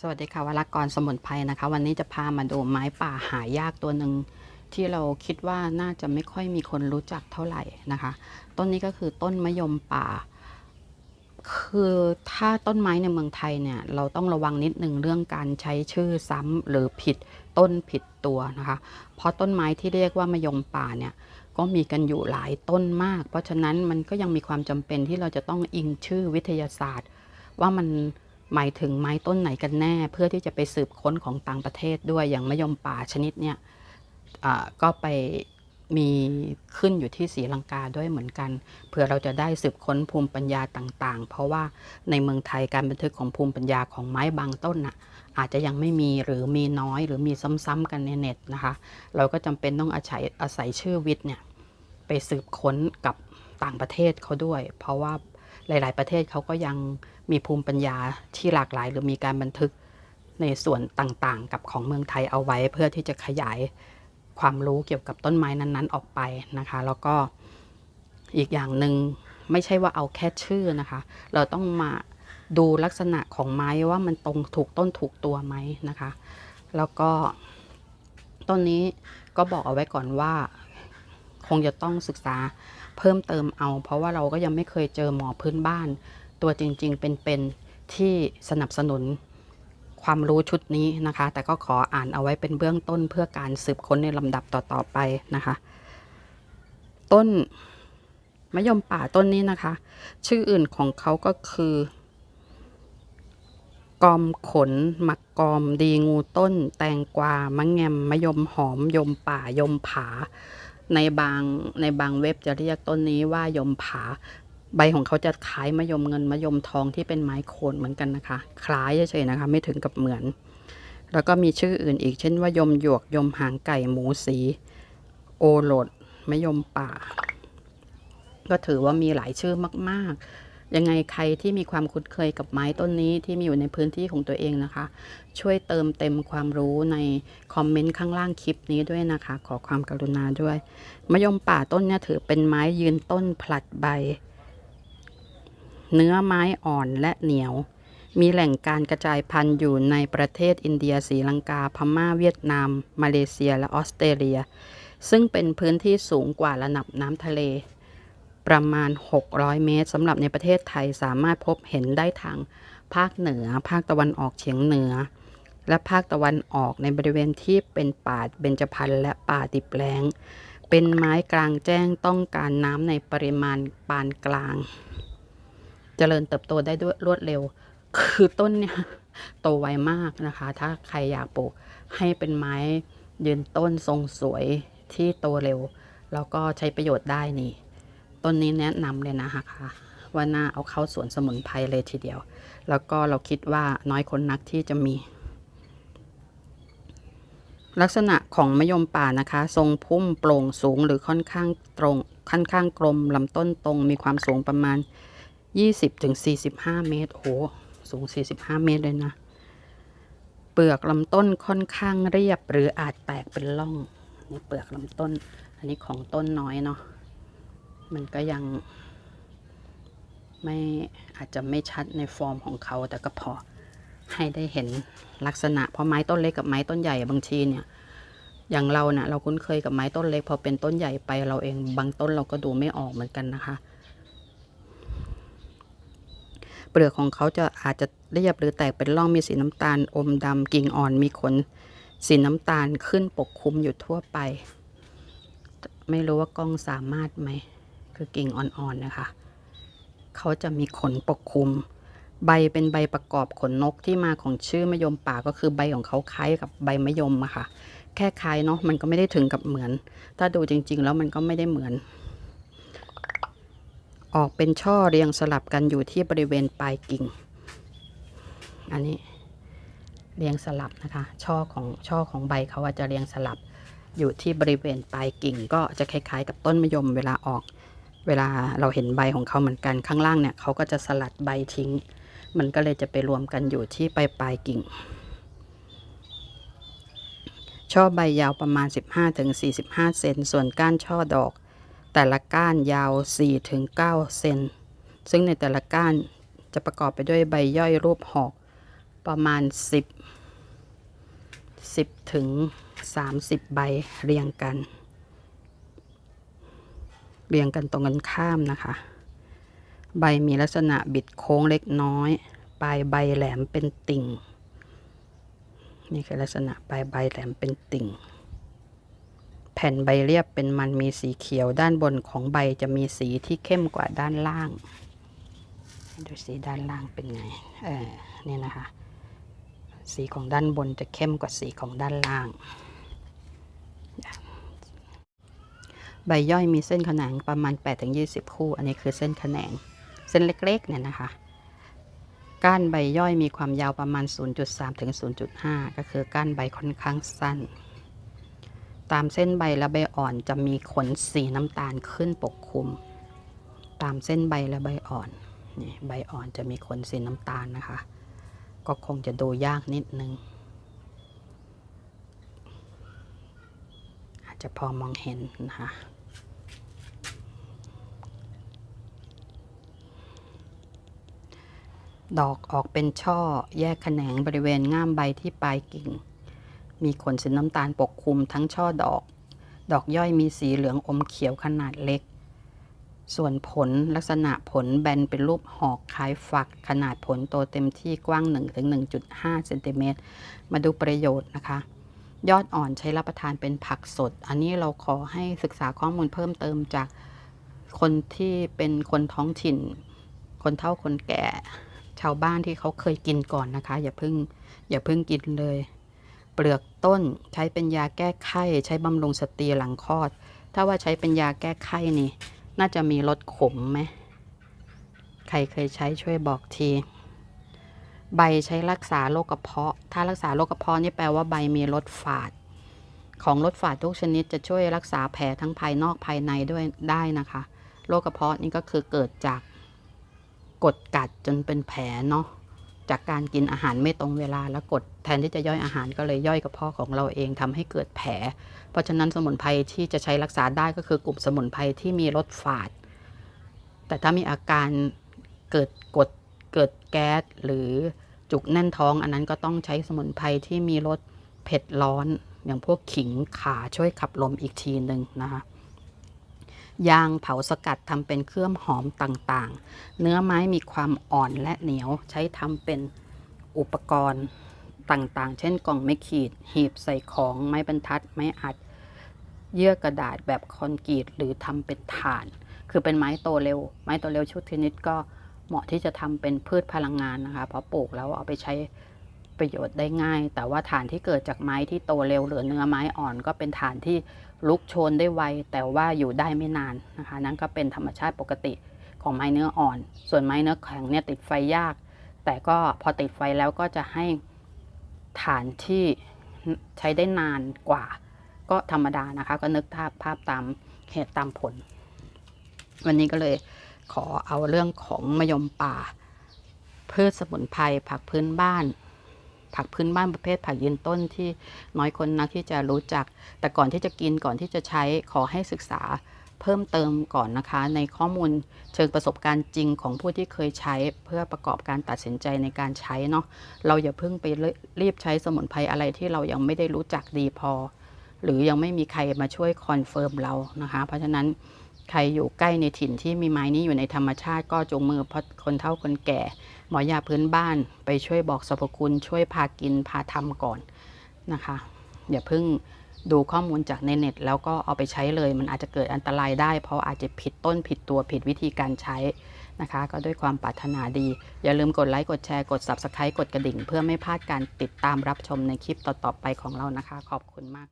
สวัสดีค่ะวรากรสมุนไพรนะคะ วันนี้จะพามาดูไม้ป่าหายากตัวหนึ่งที่เราคิดว่าน่าจะไม่ค่อยมีคนรู้จักเท่าไหร่นะคะ ต้นนี้ก็คือต้นมะยมป่า คือถ้าต้นไม้ในเมืองไทยเนี่ยเราต้องระวังนิดนึงเรื่องการใช้ชื่อซ้ำหรือผิดต้นผิดตัวนะคะ เพราะต้นไม้ที่เรียกว่ามะยมป่าเนี่ยก็มีกันอยู่หลายต้นมาก เพราะฉะนั้นมันก็ยังมีความจำเป็นที่เราจะต้องอิงชื่อวิทยาศาสตร์ ว่ามัน หมายถึงไม้ต้นไหนกันแน่ เพื่อที่จะไปสืบค้นของต่างประเทศด้วยอย่างมะยมป่าชนิดเนี่ยก็ไปมีขึ้นอยู่ที่ศรีลังกาด้วยเหมือนกันเพื่อเราจะได้สืบค้นภูมิปัญญาต่างๆ เพราะว่าในเมืองไทยการบันทึกของภูมิปัญญาของไม้บางต้นน่ะอาจจะยังไม่มีหรือมีน้อยหรือมีซ้ำๆกันในเน็ตนะคะ เราก็จำเป็นต้องอาศัยอาศัยชื่อวิทย์เนี่ยไปสืบค้นกับต่างประเทศเขาด้วย เพราะว่า หลาย ๆ ประเทศเขาก็ยังมีภูมิปัญญาที่หลากหลาย หรือมีการบันทึกในส่วนต่างๆ กับของเมืองไทยเอาไว้ เพื่อที่จะขยายความรู้เกี่ยวกับต้นไม้นั้นๆ ออกไปนะคะ แล้วก็อีกอย่างหนึ่งไม่ใช่ว่าเอาแค่ชื่อนะคะ เราต้องมาดูลักษณะของไม้ว่ามันตรงถูกต้นถูกตัวไหมนะคะ แล้วก็ต้นนี้ก็บอกเอาไว้ก่อนว่า คงจะต้องศึกษา เพิ่มเติมเอา เพราะว่าเราก็ยังไม่เคยเจอหมอพื้นบ้าน ตัวจริง ๆ เป็นๆที่สนับสนุนความรู้ชุดนี้นะคะ แต่ก็ขออ่านเอาไว้เป็นเบื้องต้นเพื่อการสืบค้นในลำดับต่อๆไปนะคะ ต้นมะยมป่าต้นนี้นะคะ ชื่ออื่นของเขาก็คือกอมขนมักกอมดีงูต้น แตงกวามะแงมมะยมหอมยมป่ายมผา ในบางในบางเว็บจะเรียกต้นนี้ว่ายมผา ใบของเขาจะคล้ายมะยมเงินมะยมทองที่เป็นไม้โคนเหมือนกันนะคะ คล้ายเฉยๆนะคะ ไม่ถึงกับเหมือน แล้วก็มีชื่ออื่นอีกเช่นว่ายมหยวกยมหางไก่หมูสี โอโหลดมะยมป่า ก็ถือว่ามีหลายชื่อมาก ๆ ยังไงใครที่มีความคุ้นเคยกับไม้ต้นนี้ที่มีอยู่ในพื้นที่ของตัวเองนะคะ ช่วยเติมเต็มความรู้ในคอมเมนต์ข้างล่างคลิปนี้ด้วยนะคะ ขอความกรุณาด้วยมะยมป่าต้นเนี่ยถือเป็นไม้ยืนต้นผลัดใบ เนื้อไม้อ่อนและเหนียว มีแหล่งการกระจายพันธุ์อยู่ในประเทศอินเดียศรีลังกา พม่าเวียดนาม มาเลเซีย และออสเตรเลีย ซึ่งเป็นพื้นที่สูงกว่าระดับน้ำทะเล ประมาณ 600 เมตรสำหรับในประเทศไทยสามารถพบเห็นได้ทางภาคเหนือ ภาคตะวันออกเฉียงเหนือ และภาคตะวันออกในบริเวณที่เป็นป่าเบญจพรรณและป่าดิบแล้ง เป็นไม้กลางแจ้งต้องการน้ำในปริมาณปานกลาง เจริญเติบโตได้ด้วยรวดเร็ว คือต้นเนี่ยโตไวมากนะคะ ถ้าใครอยากปลูกให้เป็นไม้ยืนต้นทรงสวยที่โตเร็ว แล้วก็ใช้ประโยชน์ได้นี่ ต้นนี้แนะนำเลยนะคะว่าน่าเอาเข้าสวนสมุนไพรเลยทีเดียว แล้วก็เราคิดว่าน้อยคนนักที่จะมี ลักษณะของมะยมป่านะคะ ทรงพุ่มโปร่งสูงหรือค่อนข้างตรงค่อนข้างกลมลำต้นตรงมีความสูงประมาณ 20-45 เมตรโหสูง 45 เมตรเลยนะ เปลือกลำต้นค่อนข้างเรียบหรืออาจแตกเป็นร่องนี่เปลือกลำต้น อันนี้ของต้นน้อยเนาะ มันก็ยังไม่อาจจะไม่ชัดในฟอร์มของเขา แต่ก็พอให้ได้เห็นลักษณะ เพราะไม้ต้นเล็กกับไม้ต้นใหญ่บางทีเนี่ย อย่างเราเนะ่ะเราคุ้นเคยกับไม้ต้นเล็ก พอเป็นต้นใหญ่ไปเราเองบางต้นเราก็ดูไม่ออกเหมือนกันนะคะ เปลือกของเขาจะอาจจะเรียบหรือแตกเป็นร่องมีสีน้ำตาล อมดำกิ่งอ่อนมีขนสีน้ำตาลขึ้นปกคลุมอยู่ทั่วไป ไม่รู้ว่ากล้องสามารถไหม คือกิ่งอ่อนๆนะคะ เขาจะมีขนปกคลุม ใบเป็นใบประกอบขนนกที่มาของชื่อมะยมป่าก็คือใบของเขาคล้ายกับใบมะยมอะค่ะ แค่คล้ายเนาะมันก็ไม่ได้ถึงกับเหมือน ถ้าดูจริง ๆ แล้วมันก็ไม่ได้เหมือน ออกเป็นช่อเรียงสลับกันอยู่ที่บริเวณปลายกิ่ง อันนี้เรียงสลับนะคะ ช่อของช่อของใบเขาอาจจะเรียงสลับอยู่ที่บริเวณปลายกิ่ง ก็จะคล้ายๆ กับต้นมะยมเวลาออก เวลาเราเห็นใบของเขาเหมือนกันข้างล่างเนี่ยเขาก็จะสลัดใบทิ้ง มันก็เลยจะไปรวมกันอยู่ที่ปลายปลายกิ่ง ช่อใบยาวประมาณ 15-45 เซนส่วนก้านช่อดอก แต่ละก้านยาว 4-9 เซนซึ่งในแต่ละก้านจะประกอบไปด้วยใบย่อยรูปหอกประมาณ 10 10ถึง30 ใบเรียงกัน เรียงกันตรงกันข้ามนะคะ ใบมีลักษณะบิดโค้งเล็กน้อย ปลายใบแหลมเป็นติ่ง นี่คือลักษณะปลายใบแหลมเป็นติ่ง แผ่นใบเรียบเป็นมันมีสีเขียวด้านบนของใบจะมีสีที่เข้มกว่าด้านล่าง ดูสีด้านล่างเป็นไง เออนี่นะคะ สีของด้านบนจะเข้มกว่าสีของด้านล่าง ใบย่อยมีเส้นขนงประมาณ 8-20 คู่ อันนี้คือเส้นขนงเส้นเล็กๆเนี่ยนะคะก้านใบย่อยมีความยาวประมาณ 0.3 ถึง 0.5 ก็คือก้านใบค่อนข้างสั้น ตามเส้นใบและใบอ่อนจะมีขนสีน้ำตาลขึ้นปกคลุม ตามเส้นใบและใบอ่อนนี่ใบอ่อนจะมีขนสีน้ำตาลนะคะ ก็คงจะดูยากนิดนึง อาจจะพอมองเห็นนะคะ ดอกออกเป็นช่อ แยกแขนงบริเวณง่ามใบที่ปลายกิ่ง มีขนสีน้ำตาลปกคลุมทั้งช่อดอก ดอกย่อยมีสีเหลืองอมเขียวขนาดเล็ก ส่วนผลลักษณะผลแบนเป็นรูปหอกคล้ายฝัก ขนาดผลโตเต็มที่กว้าง 1-1.5เซนติเมตรมาดูประโยชน์นะคะยอดอ่อนใช้รับประทานเป็นผักสด อันนี้เราขอให้ศึกษาข้อมูลเพิ่มเติมจากคนที่เป็นคนท้องถิ่น คนเฒ่าคนแก่ ชาวบ้านที่เขาเคยกินก่อนนะคะ อย่าเพิ่งอย่าเพิ่งกินเลย เปลือกต้นใช้เป็นยาแก้ไข้ใช้บำรุงสตรีหลังคลอด ถ้าว่าใช้เป็นยาแก้ไข้นี่ น่าจะมีรสขมไหมใครเคยใช้ช่วยบอกที ใบใช้รักษาโรคกระเพาะ ถ้ารักษาโรคกระเพาะนี่แปลว่าใบมีรสฝาด ของรสฝาดทุกชนิดจะช่วยรักษาแผลทั้งภายนอกภายในด้วยได้นะคะ โรคกระเพาะนี่ก็คือเกิดจาก กดกัดจนเป็นแผลเนาะจากการกินอาหารไม่ตรงเวลาแล้วกดแทนที่จะย่อยอาหารก็เลยย่อยกระเพาะของเราเองทำให้เกิดแผล เพราะฉะนั้นสมุนไพรที่จะใช้รักษาได้ก็คือกลุ่มสมุนไพรที่มีรสฝาด แต่ถ้ามีอาการเกิดกดเกิดแก๊สหรือจุกแน่นท้อง อันนั้นก็ต้องใช้สมุนไพรที่มีรสเผ็ดร้อน อย่างพวกขิงขาช่วยขับลมอีกทีหนึ่งนะคะ ยางเผาสกัดทำเป็นเครื่องหอมต่างๆ เนื้อไม้มีความอ่อนและเหนียวใช้ทำเป็นอุปกรณ์ต่างๆ เช่นกล่องไม้ขีด หีบใส่ของไม้บรรทัด ไม้อัด เยื่อกระดาษแบบคอนกรีตหรือทำเป็นถ่าน คือเป็นไม้โตเร็ว ไม้โตเร็วชุดชนิดก็เหมาะที่จะทำเป็นพืชพลังงานนะคะ เพราะปลูกแล้วเอาไปใช้ประโยชน์ได้ง่าย แต่ว่าฐานที่เกิดจากไม้ที่โตเร็วหรือเนื้อไม้อ่อนก็เป็นฐานที่ ลุกโชนได้ไว แต่ว่าอยู่ได้ไม่นานนะคะ นั่นก็เป็นธรรมชาติปกติของไม้เนื้ออ่อน ส่วนไม้เนื้อแข็งเนี่ยติดไฟยาก แต่ก็พอติดไฟแล้วก็จะให้ฐานที่ใช้ได้นานกว่า ก็ธรรมดานะคะ ก็นึกภาพภาพตามเหตุตามผล วันนี้ก็เลยขอเอาเรื่องของมะยมป่าพืชสมุนไพรผักพื้นบ้าน ผักพื้นบ้านประเภทผักยืนต้นที่น้อยคนนักที่จะรู้จัก แต่ก่อนที่จะกินก่อนที่จะใช้ขอให้ศึกษาเพิ่มเติมก่อนนะคะ ในข้อมูลเชิงประสบการณ์จริงของผู้ที่เคยใช้เพื่อประกอบการตัดสินใจในการใช้เนาะเราอย่าเพิ่งไปรีบใช้สมุนไพรอะไรที่เรายังไม่ได้รู้จักดีพอ หรือยังไม่มีใครมาช่วยคอนเฟิร์มเรานะคะ เพราะฉะนั้นใครอยู่ใกล้ในถิ่นที่มีไม้นี้อยู่ในธรรมชาติก็จงมือเพราะคนเฒ่าคนแก่ หมอยาพื้นบ้านไปช่วยบอกสรรพคุณ ช่วยพากินพาทำก่อนนะคะอย่าเพิ่งดูข้อมูลจากในเน็ต แล้วก็เอาไปใช้เลย มันอาจจะเกิดอันตรายได้ เพราะอาจจะผิดต้นผิดตัวผิดวิธีการใช้นะคะ ก็ด้วยความปรารถนาดี อย่าลืมกดไลค์ กดแชร์ กด Subscribe กดกระดิ่ง เพื่อไม่พลาดการติดตามรับชมในคลิปต่อ ๆ ไปของเรานะคะ ขอบคุณมาก